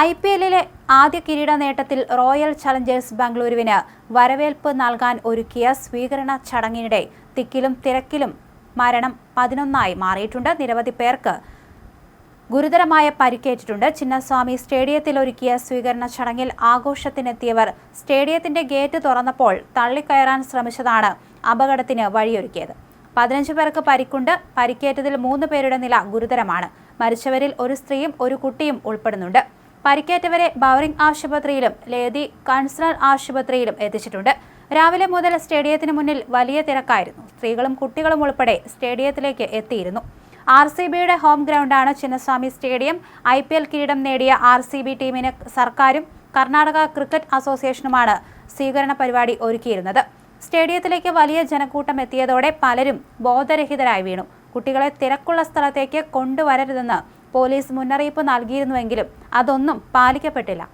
I P എല്ലിലെ ആദ്യ കിരീട നേട്ടത്തിൽ റോയൽ ചലഞ്ചേഴ്സ് ബാംഗ്ലൂരുവിന് വരവേൽപ്പ് നൽകാൻ ഒരുക്കിയ സ്വീകരണ ചടങ്ങിനിടെ തിക്കിലും തിരക്കിലും മരണം പതിനൊന്നായി മാറിയിട്ടുണ്ട്. നിരവധി പേർക്ക് ഗുരുതരമായ പരിക്കേറ്റിട്ടുണ്ട്. ചിന്നസ്വാമി സ്റ്റേഡിയത്തിൽ ഒരുക്കിയ സ്വീകരണ ചടങ്ങിൽ ആഘോഷത്തിനെത്തിയവർ സ്റ്റേഡിയത്തിന്റെ ഗേറ്റ് തുറന്നപ്പോൾ തള്ളിക്കയറാൻ ശ്രമിച്ചതാണ് അപകടത്തിന് വഴിയൊരുക്കിയത്. പതിനഞ്ച് പേർക്ക് പരിക്കുണ്ട്. പരിക്കേറ്റതിൽ മൂന്ന് പേരുടെ നില ഗുരുതരമാണ്. മരിച്ചവരിൽ ഒരു സ്ത്രീയും ഒരു കുട്ടിയും ഉൾപ്പെടുന്നുണ്ട്. പരിക്കേറ്റവരെ ബൗറിംഗ് ആശുപത്രിയിലും ലേദി കൺസണൽ ആശുപത്രിയിലും എത്തിച്ചിട്ടുണ്ട്. രാവിലെ മുതൽ സ്റ്റേഡിയത്തിന് മുന്നിൽ വലിയ തിരക്കായിരുന്നു. സ്ത്രീകളും കുട്ടികളും ഉൾപ്പെടെ സ്റ്റേഡിയത്തിലേക്ക് എത്തിയിരുന്നു. ആർ സി ബിയുടെ ഹോം ഗ്രൗണ്ടാണ് Chinnaswamy stadium. I P L കിരീടം നേടിയ ആർ സി ബി ടീമിന് സർക്കാരും കർണാടക ക്രിക്കറ്റ് അസോസിയേഷനുമാണ് സ്വീകരണ പരിപാടി ഒരുക്കിയിരുന്നത്. സ്റ്റേഡിയത്തിലേക്ക് വലിയ ജനക്കൂട്ടം എത്തിയതോടെ പലരും ബോധരഹിതരായി വീണു. കുട്ടികളെ തിരക്കുള്ള സ്ഥലത്തേക്ക് കൊണ്ടുവരരുതെന്ന് പോലീസ് മുന്നറിയിപ്പ് നൽകിയിരുന്നുവെങ്കിലും അതൊന്നും പാലിക്കപ്പെട്ടില്ല